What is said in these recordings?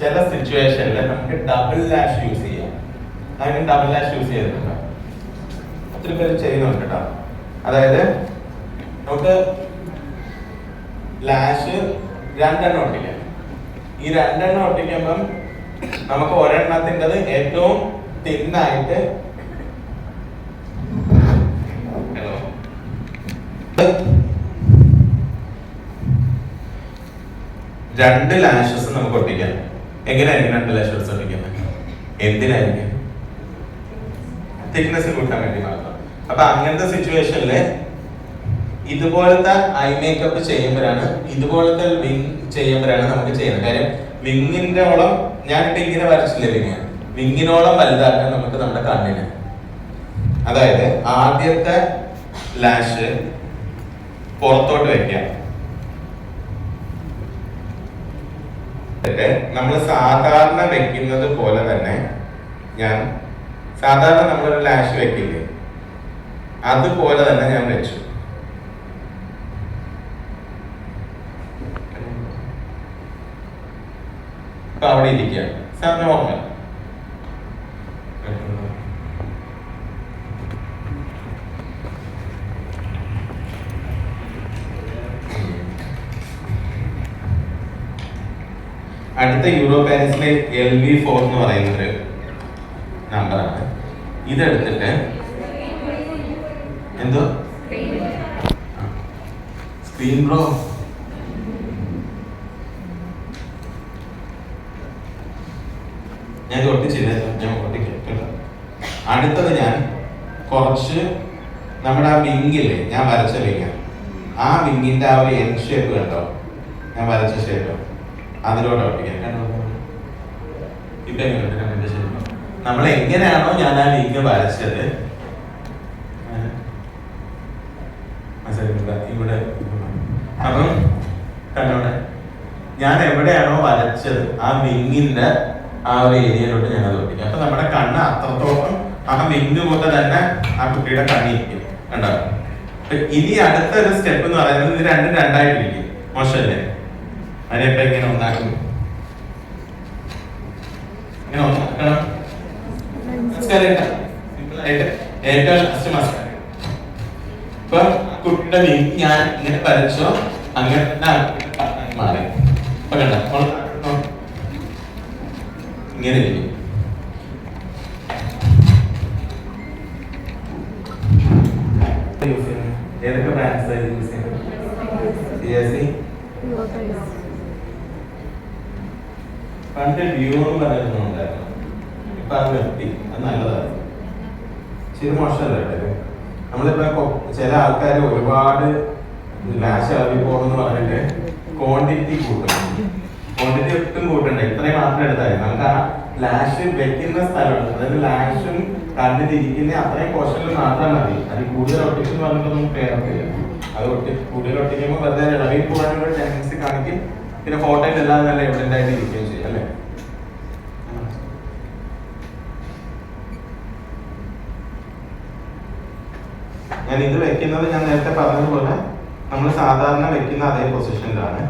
ചില സിറ്റുവേഷനിൽ നമുക്ക് ഡബിൾ ലാഷ് യൂസ് ചെയ്യാം. അതിന് ഡബിൾ ലാഷ് യൂസ് ചെയ്തിട്ടുണ്ട് ഒത്തിരി പേര് ചെയ്യുന്നുണ്ട് കേട്ടോ അതായത് നമുക്ക് ലാഷ് രണ്ടെണ്ണം ഒട്ടിക്കാം. ഈ രണ്ടെണ്ണം ഒട്ടിക്കുമ്പം നമുക്ക് ഒരെണ്ണത്തിന്റെത് ഏറ്റവും തിന്നായിട്ട് ഹലോ രണ്ട് ലാഷസ് നമുക്ക് ഒട്ടിക്കാം. എങ്ങനെയായിരിക്കും രണ്ട് ലക്ഷം ശ്രമിക്കുന്നത് എന്തിനായിരിക്കും? തിക്നെസ് കൂട്ടാൻ വേണ്ടി മാത്രം. അപ്പൊ അങ്ങനത്തെ സിറ്റുവേഷനിൽ ഇതുപോലത്തെ ഐ മേക്കപ്പ് ചെയ്യുമ്പോഴാണ് ഇതുപോലത്തെ വിങ് ചെയ്യുമ്പോഴാണ് നമുക്ക് ചെയ്യുന്നത്. കാര്യം വിങ്ങിന്റെ ഓളം ഞാനിട്ട് ഇങ്ങനെ വരച്ചില്ല വിങ് വിങ്ങിനോളം വലുതാക്കാൻ നമുക്ക് നമ്മുടെ കണ്ണിന്. അതായത് ആദ്യത്തെ ലാഷ് പുറത്തോട്ട് വെക്കാം നമ്മൾ സാധാരണ വെക്കുന്നത് പോലെ തന്നെ ഞാൻ സാധാരണ നമ്മളൊരു ലാഷ് വെക്കില്ലേ? അതുപോലെ തന്നെ ഞാൻ വെച്ചു. അപ്പൊ അവിടെ ഇരിക്കുകയാണ്. സാറിന് ഓർമ്മ അടുത്ത യൂറോ പാരീസിലെ എൽ വി ഫോർ എന്ന് പറയുന്ന ഒരു നമ്പറാണ് ഇതെടുത്തിട്ട് എന്തോ? സ്ക്രീൻ ബ്രോ ഞാൻ ഒട്ടിച്ചില്ല ഞാൻ ഒട്ടിക്കാം കേട്ടോ. അടുത്തത് ഞാൻ കുറച്ച് നമ്മുടെ ആ വിങ്ങില്ലേ ഞാൻ വരച്ച വിങ്ങ. ആ വിങ്ങിന്റെ ആ ഒരു എൻ ഷേപ്പ് കണ്ടോ? ഞാൻ വരച്ച ഷേപ്പ് അതിലൂടെ ഒട്ടിക്കാൻ കണ്ടോ ഇപ്പൊ നമ്മൾ എങ്ങനെയാണോ ഞാൻ ആ ലിങ്ക് വരച്ചത്. ഇവിടെ അപ്പം കണ്ടോടെ ഞാൻ എവിടെയാണോ വരച്ചത് ആ വിങ്ങിന്റെ ആ ഒരു ഏരിയയിലോട്ട് ഞാൻ അത് ഒട്ടിക്കും. അപ്പൊ നമ്മുടെ കണ്ണ് അത്രത്തോളം ആ വിങ് പോലെ തന്നെ ആ കുട്ടിയുടെ കണ്ണിരിക്കും കണ്ടോ? ഇനി അടുത്ത ഒരു സ്റ്റെപ്പ് എന്ന് പറയുന്നത് ഇത് രണ്ടും രണ്ടായിട്ടിരിക്കും. മോശമല്ലേ? അതിനെപ്പോ ഇങ്ങനെ ഒന്നാക്കും ഇങ്ങനെ ഒന്നാക്കണം നമസ്കാരം കേട്ടോ. ആയിട്ട് ഏറ്റവും ലാസ്റ്റ് നമസ്കാരം ഇപ്പൊ കുട്ടിയുടെ ഞാൻ ഇങ്ങനെ വരച്ചോ അങ്ങനെ മാറി. ഇപ്പൊ കണ്ടോ? ഇങ്ങനെ ഏതൊക്കെ ബ്രാൻഡ്സ് യൂസ് ചെയ്യുന്നത്? പണ്ട് വ്യൂ എന്ന് പറയുന്നുണ്ടായിരുന്നു ഇപ്പൊ അത് നിർത്തി. അത് നല്ലതായിരുന്നു ശരി മോശമല്ലേ നമ്മളിപ്പോ ചില ആൾക്കാർ ഒരുപാട് ലാശ് ഇറങ്ങി പോകണമെന്ന് പറഞ്ഞിട്ട് ക്വാണ്ടിറ്റി കൂട്ടും ക്വാണ്ടിറ്റി ഒട്ടും കൂട്ടണ്ട ഇത്രയും മാത്രം എടുത്താൽ. നമുക്ക് ആ ലാഷ് വെക്കുന്ന സ്ഥലമുണ്ട്. അതായത് ലാഷും കണ്ണിലിരിക്കുന്ന അത്രയും പോർഷനിൽ മാത്രം മതി. അത് കൂടുതൽ ഒട്ടിച്ച് പറഞ്ഞിട്ടൊന്നും പേർത്തില്ല അത് ഒട്ടി കൂടുതൽ ഒട്ടിക്കുമ്പോൾ വെറുതെ ഇളകി പോകാനുള്ള ടെൻഡൻസി കാണിക്കും. പിന്നെ ഫോട്ടോയിൽ എല്ലാം നല്ല എവിഡന്റ് ആയിട്ട് ഇരിക്കുകയും ചെയ്യും അല്ലേ? ഞാൻ ഇത് വെക്കുന്നത് ഞാൻ നേരത്തെ പറഞ്ഞതുപോലെ നമ്മൾ സാധാരണ വെക്കുന്ന അതേ പൊസിഷനിലാണ്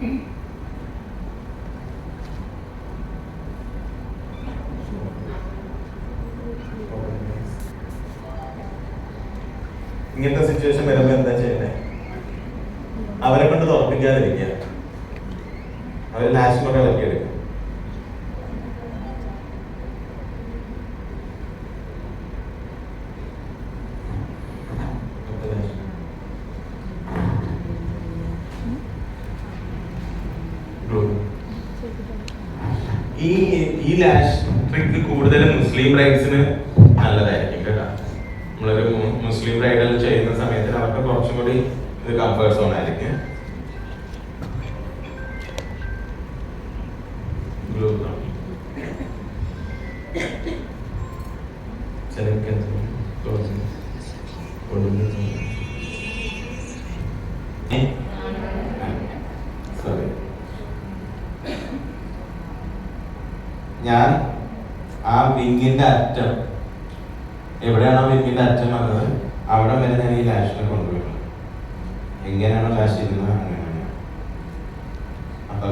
ഇങ്ങനത്തെ സിറ്റുവേഷൻ വരുമ്പോ എന്താ ചെയ്യണേ അവരെ കൊണ്ട് തുറപ്പിക്കാതിരിക്കുക അവർ നാഷണൽ ഈ കൂടുതൽ കൂടുതലും മുസ്ലിം റൈഡ്സിന് നല്ലതായിരിക്കും കേട്ടോ. നമ്മളൊരു മുസ്ലിം ബ്രൈഡൽ ചെയ്യുന്ന സമയത്ത് അവർക്ക് കുറച്ചും കൂടി ഇത് കംഫേർട്ട് സോൺ ആയിരിക്കും. ഞാൻ ആ വിങ്ങിന്റെ അറ്റം എവിടെയാണോ വിങ്ങിന്റെ അറ്റം വന്നത് അവിടെ വരെ ഞാൻ ഈ ലാഷിനെ കൊണ്ടുപോയിട്ടുണ്ട്. എങ്ങനെയാണോ ലാഷ് ചെയ്യുന്നത് അങ്ങനെയാണ് അപ്പൊ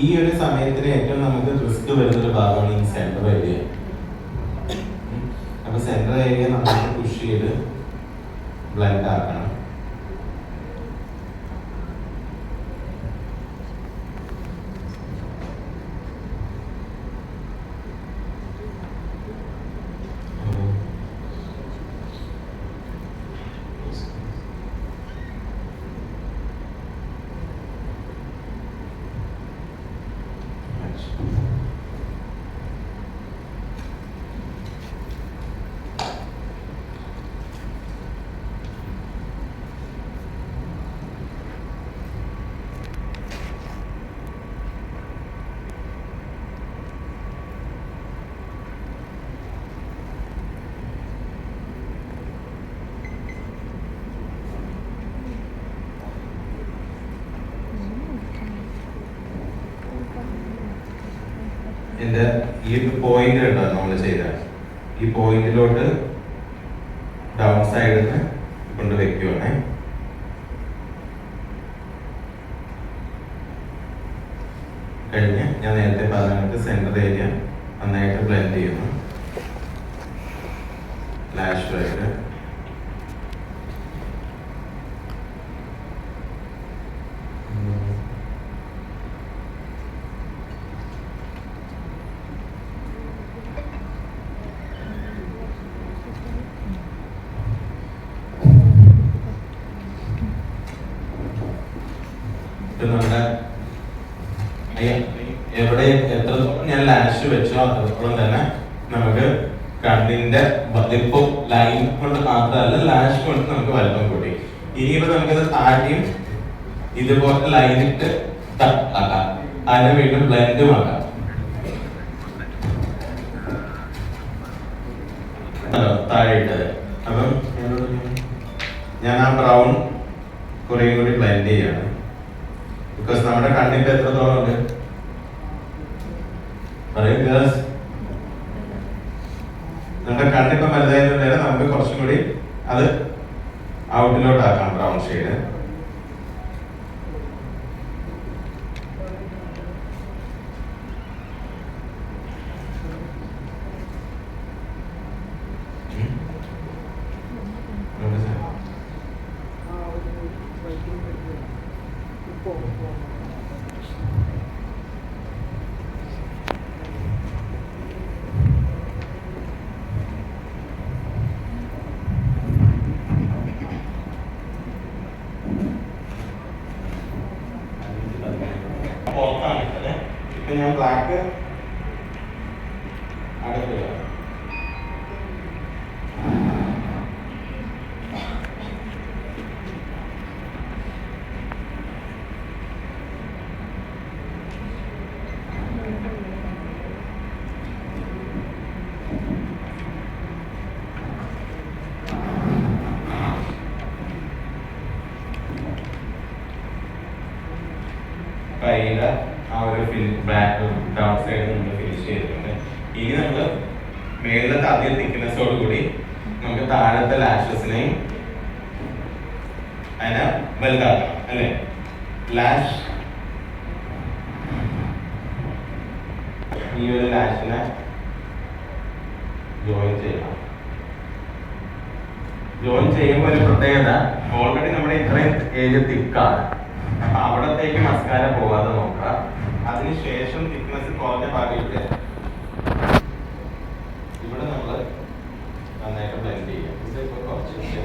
ഈ ഒരു സമയത്തിന് ഏറ്റവും നമുക്ക് റിസ്ക് വരുന്ന ഒരു ഭാഗമാണ് ഈ സെൻട്രൽ ഏരിയ അപ്പൊ സെൻട്രൽ ഏരിയ നമ്മൾ പുഷ് ചെയ്ത് ബ്ലെൻഡ് ആക്കണം. എന്റെ ഈ പോയിന്റ് ഉണ്ടോ നമ്മൾ ചെയ്ത? ഈ പോയിന്റിലോട്ട് ഡൗൺ സൈഡിൽ നിന്ന് കൊണ്ട് വെക്കുവാണേ. കഴിഞ്ഞ് ഞാൻ നേരത്തെ പറഞ്ഞിട്ട് സെന്റർ ഏരിയ നന്നായിട്ട് ബ്ലെൻഡ് ചെയ്യുന്നു. ലാഷ് ആയിട്ട് ഇത് നമ്മുടെ അയ്യ, എവിടെ എത്രത്തോളം ഞാൻ ലാഷ് വെച്ചോ അത്രത്തോളം തന്നെ നമുക്ക് കണ്ണിന്റെ വലിപ്പം ലൈൻ കൊണ്ട് മാത്രമല്ല ലാഷ് കൊണ്ട് നമുക്ക് വലിപ്പം കൂട്ടി. ഇനിയിപ്പോ നമുക്കത് താഴെയും ഇതുപോലെ ലൈൻ ഇട്ട് ആക്കാം. അതിനെ വീണ്ടും ബ്ലെൻഡും ആക്കാം. താഴെ അപ്പം ഞാൻ ആ ബ്രൗൺ കുറേ കൂടി ബ്ലെൻഡ് ചെയ്യാണ്. ബിക്കോസ് നമ്മുടെ കണ്ണിന്റെ എത്രത്തോളം ഉണ്ട്? പറയും ഗേൾസ് നമ്മുടെ കണ്ണിപ്പം വലുതായതുകൊണ്ട് നമുക്ക് കുറച്ചും കൂടി അത് ഔട്ടിലോട്ട് ആക്കാം ബ്രൗൺ ഷെയ്ഡ് പുറത്താണ് ഇട്ടത് ഇപ്പൊ ബാക്ക് ഡൗൺ സൈഡ് നമ്മൾ ഫിനിഷ് ചെയ്തിട്ടുണ്ട്. ഇനി നമ്മൾ മേളിലത്തെ അധികം തിക്നെസ്സോട് കൂടി നമുക്ക് താഴത്തെ ലാഷസിനെയും അതിനെ വലുതാക്കണം അല്ലേ? ലാഷ് ഈ ഒരു ലാഷിനെ ജോയിൻ ചെയ്യണം. ജോയിൻ ചെയ്യുമ്പോൾ ഒരു പ്രത്യേകത ഓൾറെഡി നമ്മുടെ ഇത്രയും ഏരിയ തിക്കാണ്. അപ്പൊ അവിടത്തേക്ക് മസ്കാര പോവാതെ നോക്കുക. അതിനുശേഷം തിക്നെസ് കുറഞ്ഞ ഭാഗമായിട്ട് ഇവിടെ നമ്മൾ നന്നായിട്ട് ബ്ലെൻഡ് ചെയ്യാം. ഇത് ഇപ്പോൾ കുറച്ച്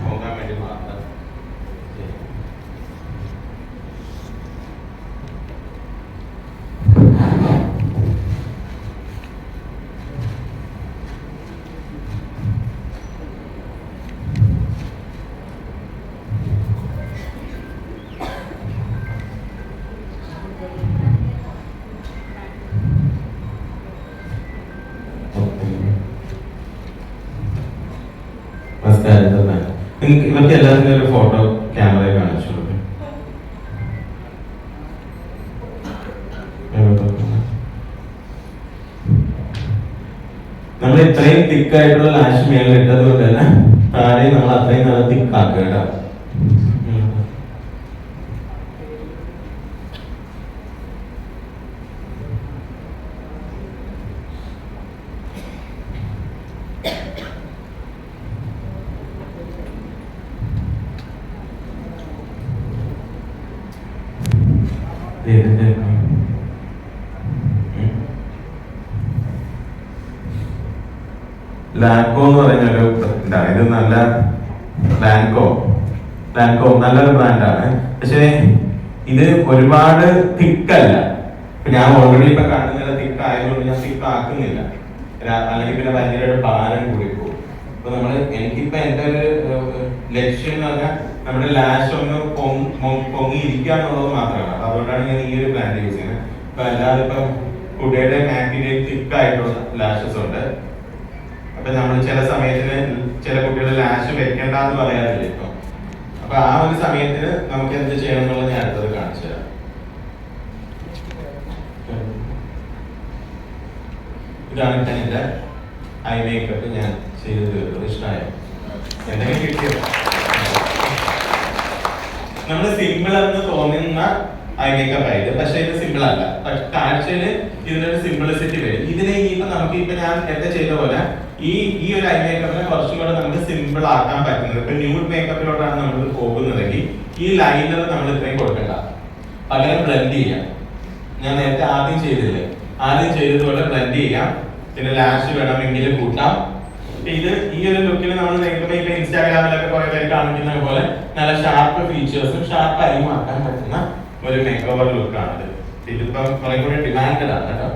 പോകാൻ വേണ്ടി മാത്രം നമ്മൾ ഇത്രയും തിക്കായിട്ടുള്ള ലാഷ് മേളിൽ ഇട്ടത് കൊണ്ട് തന്നെ താരെ നമ്മൾ അത്രയും നല്ല തിക്കാക്കുക കേട്ടോ. ലാൻകോ എന്ന് പറയുന്ന ഒരു ബ്രാൻഡാണ് ഇത് നല്ല ലാൻകോ ലാൻകോ നല്ലൊരു ബ്രാൻഡാണ് പക്ഷേ ഇത് ഒരുപാട് തിക്കല്ല. ഞാൻ ഓൾറെഡി ഇപ്പൊ കാണുന്നില്ല തിക്ക് ആയതുകൊണ്ട് ഞാൻ തിക്ക് ആക്കുന്നില്ല. അല്ലെങ്കിൽ പിന്നെ ഭയങ്കര ഭാരം കൂടി പോകും. അപ്പൊ നമ്മൾ എനിക്കിപ്പോ എന്റെ ഒരു ലക്ഷ്യം എന്ന് പറഞ്ഞാൽ നമ്മുടെ ലാഷ് ഒന്ന് പൊങ്ങിയിരിക്കുക എന്നുള്ളത് മാത്രമാണ്. അതുകൊണ്ടാണ് ഞാൻ ഈ ഒരു ബ്രാൻഡ് യൂസ് ചെയ്യുന്നത്. ഇപ്പൊ അല്ലാതെ ഇപ്പം കുട്ടിയുടെ മാക്കിന്റെ തിക്കായിട്ടുള്ള ലാഷസ് ഉണ്ട്. അപ്പൊ നമ്മൾ ചില സമയത്തിന് ചില കുട്ടികളെ ലാഷ് വെക്കണ്ടെന്ന് പറയാറില്ല ഇപ്പൊ. അപ്പൊ ആ ഒരു സമയത്തിന് നമുക്ക് എന്ത് ചെയ്യണം എന്നുള്ളത് ഞാൻ അടുത്തത് കാണിച്ചു തരാം. ഇതാണ് ഞാൻ എന്റെ ഐ മേക്കപ്പ് ഞാൻ ചെയ്ത് തീർത്തത്. ഇഷ്ടമായോ എന്തെങ്കിലും കിട്ടിയോ? നമ്മൾ സിമ്പിൾ എന്ന് തോന്നുന്ന മേക്കപ്പ് ആയിട്ട്. പക്ഷെ ഇത് സിമ്പിൾ അല്ല. പക്ഷെ കാഴ്ചയിൽ ഇതിനൊരു സിമ്പിളിസിറ്റി വരും. ഇതിനെ ഇപ്പൊ നമുക്ക് ഇപ്പൊ ഞാൻ നേരത്തെ ചെയ്ത പോലെ ഈ ഈ ഒരു ഐ മേക്കപ്പിനെ കുറച്ചും കൂടെ നമുക്ക് സിമ്പിൾ ആക്കാൻ പറ്റുന്നത്. ഇപ്പൊ ന്യൂഡ് മേക്കപ്പിലോട്ടാണ് നമ്മൾ പോകുന്നതെങ്കിൽ ഈ ലൈനർ നമ്മൾ ഇത്രയും കൊടുക്കണ്ട. പകരം ബ്ലെൻഡ് ചെയ്യാം. ഞാൻ നേരത്തെ ആദ്യം ചെയ്തില്ലേ? ആദ്യം ചെയ്തതുപോലെ ബ്ലെൻഡ് ചെയ്യാം. പിന്നെ ലാഷ് വേണമെങ്കിൽ കൂട്ടാം. ഇത് ഈ ഒരു ലുക്കിൽ നമ്മൾ നേരത്തെ ഇപ്പൊ ഇൻസ്റ്റാഗ്രാമിലൊക്കെ കുറെ പേര് കാണിക്കുന്ന പോലെ നല്ല ഷാർപ്പ് ഫീച്ചേഴ്സും ഷാർപ്പ് ആയി മാറ്റാൻ പറ്റുന്ന ഒരു മേക്ക് ഓവർ ലുക്കാണിത് ഇതിപ്പം കുറെ കൂടി ഡിമാൻഡഡ് ആണ് കേട്ടോ.